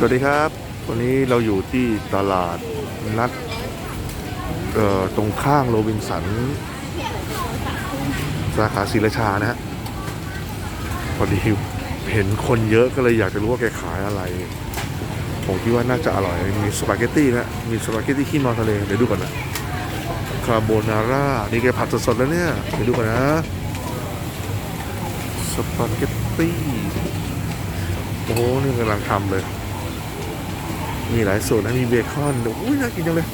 สวัสดีครับ วันนี้เราอยู่ที่ตลาดนัดตรงข้างโรบินสัน สาขาศรีราชานะฮะพอดีเห็นคนเยอะก็เลยอยากจะรู้ว่าแกขายอะไร ผมคิดว่าน่าจะอร่อย มีสปาเกตตี้นะ มีสปาเกตตี้ขี้เมาทะเล เดี๋ยวดูก่อนนะ คาโบนาร่า นี่แกผัดสดๆแล้วเนี่ย เดี๋ยวดูก่อนนะ สปาเกตตี้ โอ้โห นี่กำลังทำเลย มีหลายสูตรนะมีเบคอนอุ้ยน่ากินจังเลย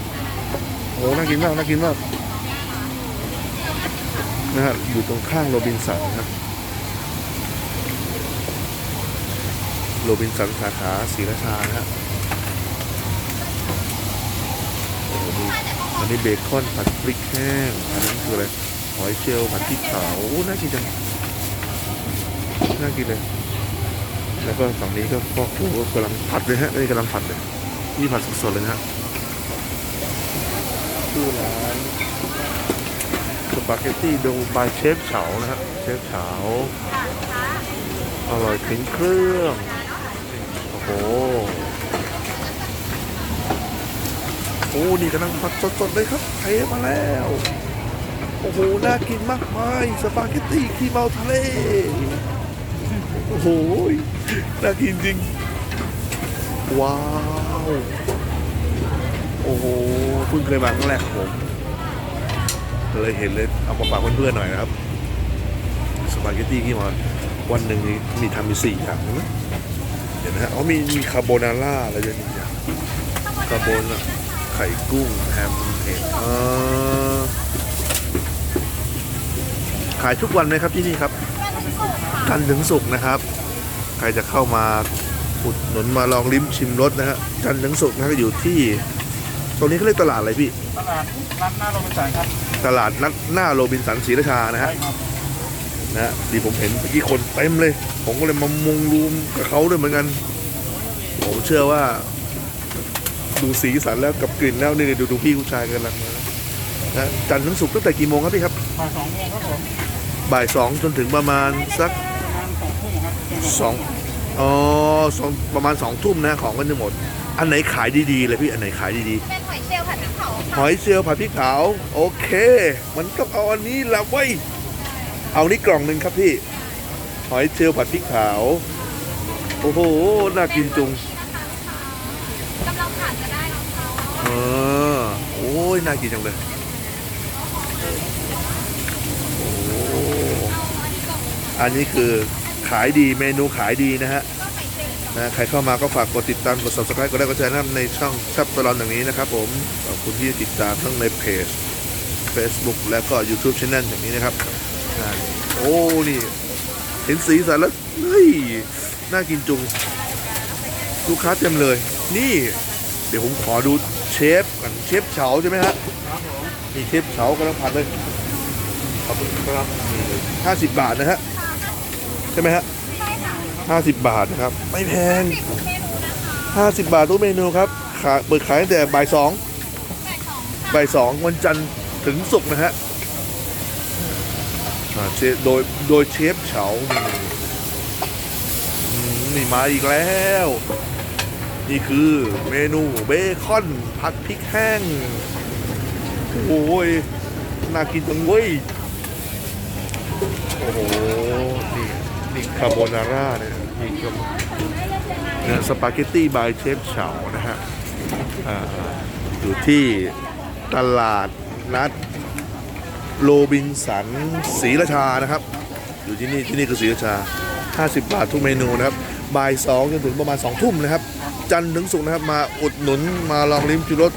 โอ้น่ากินมากน่ากินมากนะฮะอยู่ตรงข้างโรบินสันนะครับโรบินสันสาขาศรีราชานะฮะโอ้โหดูอันนี้เบคอนผัดพริกแห้งอันนี้คืออะไรหอยเชลล์ผัดพริกขาวโอ้น่ากินจังน่ากินเลยแล้วก็ฝั่งนี้ก็พ่อครัวก็กำลังผัดเลยฮะนี่กำลังผัดเลย นี่ผัดสดๆเลยนะฮะชื่อร้านสปาเกตตี้ดงบายเชฟเฉานะฮะเชฟเฉาอร่อยถึงเครื่องโอ้โหโอ้นี่กำลังผัดสดๆเลยครับเทมาแล้ว โอ้โหน่ากินมากมายสปาเกตตี้ขี้เมาทะเลโอ้โหน่ากินจริง ว้าว โอ้โหเพิ่งเคยมาครั้งแรกของผมเลยเห็นเลยเอามาฝากเพื่อนๆหน่อยนะครับสปาเกตตี้ขี้เมาวันหนึ่งนี่มีทำมีสี่อย่างนะเห็นนะฮะอ๋อมีมีคาโบนาร่าอะไรด้วยนี่อย่างคาโบนาไข่กุ้งแฮมเห็ดอ่าขายทุกวันไหมครับที่นี่ครับจันทร์ถึงศุกร์นะครับ ใครจะเข้ามา อุดหนุนมาลองลิ้มชิมรสนะฮะจันทร์ถึงศุกร์นะฮะอยู่ที่ ตรงนี้เขาเรียกตลาดอะไรพี่ ตลาดนัดหน้าโรงพยาบาลครับตลาดนัดหน้าโรบินสันศรีราชานะฮะใช่ครับนะฮะที่ผมเห็นเมื่อกี้คนเต็มเลย ผมก็เลยมามุงรูมกับเขาด้วยเหมือนกัน ผมเชื่อว่า ดูสีสันแล้วกับกลิ่นแล้วนี่ดูดูพี่ผู้ชายกันลังมานะจันทร์ถึงศุกร์ตั้งแต่กี่โมงครับพี่ครับบ่ายสองโมงครับผมบ่ายสองจนถึงประมาณสักประมาณสองทุ่มครับสอง อ๋อสองประมาณสองทุ่มนะของกันจะหมด อันไหนขายดีๆเลยพี่อันไหนขายดีเป็นหอยเชลล์ผัดพริกเผาๆหอยเชลล์ผัดพริกขาว โอเค มันต้องเอาอันนี้ละเว้ยเอานี่กล่องหนึ่งครับพี่ หอยเชลล์ผัดพริกขาว โอ้โหน่ากินจุง กำลังผ่านจะได้น้องเขาเออโอ้ยน่ากินจังเลยโอ้อันนี้คือขายดีเมนูขายดีนะฮะนะใครเข้ามาก็ฝากกดติดตามกด subscribe กดไลค์กดแชร์นะในช่องแซบตลอนอย่างนี้นะครับผมขอบคุณที่ติดตามทั้งในเพจ Facebook และก็ YouTube Channel อย่างนี้นะครับอ่โอ้นี่เห็นสีสันแล้วเฮ้ยน่ากินจุง ลูกค้าเต็มเลย นี่ เดี๋ยวผมขอดูเชฟก่อนเชฟเฉาใช่ไหมฮะครับผมนี่เชฟเฉากำลังผัดเลยขอบคุณครับห้าสิบบาทนะฮะ ใช่ไหมฮะใช่ค่ะห้าสิบบาทนะครับ ไม่แพงสิบทุกเมนูนะคะห้าสิบบาททุกเมนูครับขายเปิดขายตั้งแต่บ่ายสองแปดสองค่ะบ่ายสองวันจันทร์ถึงศุกร์นะฮะอ่าเชฟโดยโดยเชฟเฉานี่อืมนี่มาอีกแล้ว นี่คือเมนูเบคอนผัดพริกแห้ง โอ้ย น่ากินจังเว้ย โอ้โห นี่นี่ คาโบนาร่าเนี่ยนี่ก็เนี่ยสปาเกตตี้บายเชฟเฉานะฮะอ่าอยู่ที่ตลาดนัดโรบินสันศรีราชานะครับ อยู่ที่นี่ที่นี่คือศรีราชา 50 บาททุกเมนูนะครับบ่ายสองจนถึงประมาณ 2 ทุ่มนะครับ จันทร์ถึงศุกร์นะครับ มาอุดหนุนมาลองลิ้มชิมรส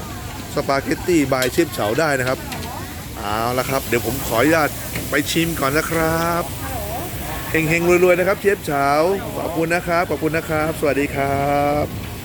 สปาเกตตี้บายเชฟเฉาได้นะครับ เอาละครับ เดี๋ยวผมขออนุญาตไปชิมก่อนนะครับ เฮงๆรวยๆนะครับเชฟเฉาขอบคุณนะครับขอบคุณนะครับ สวัสดีครับ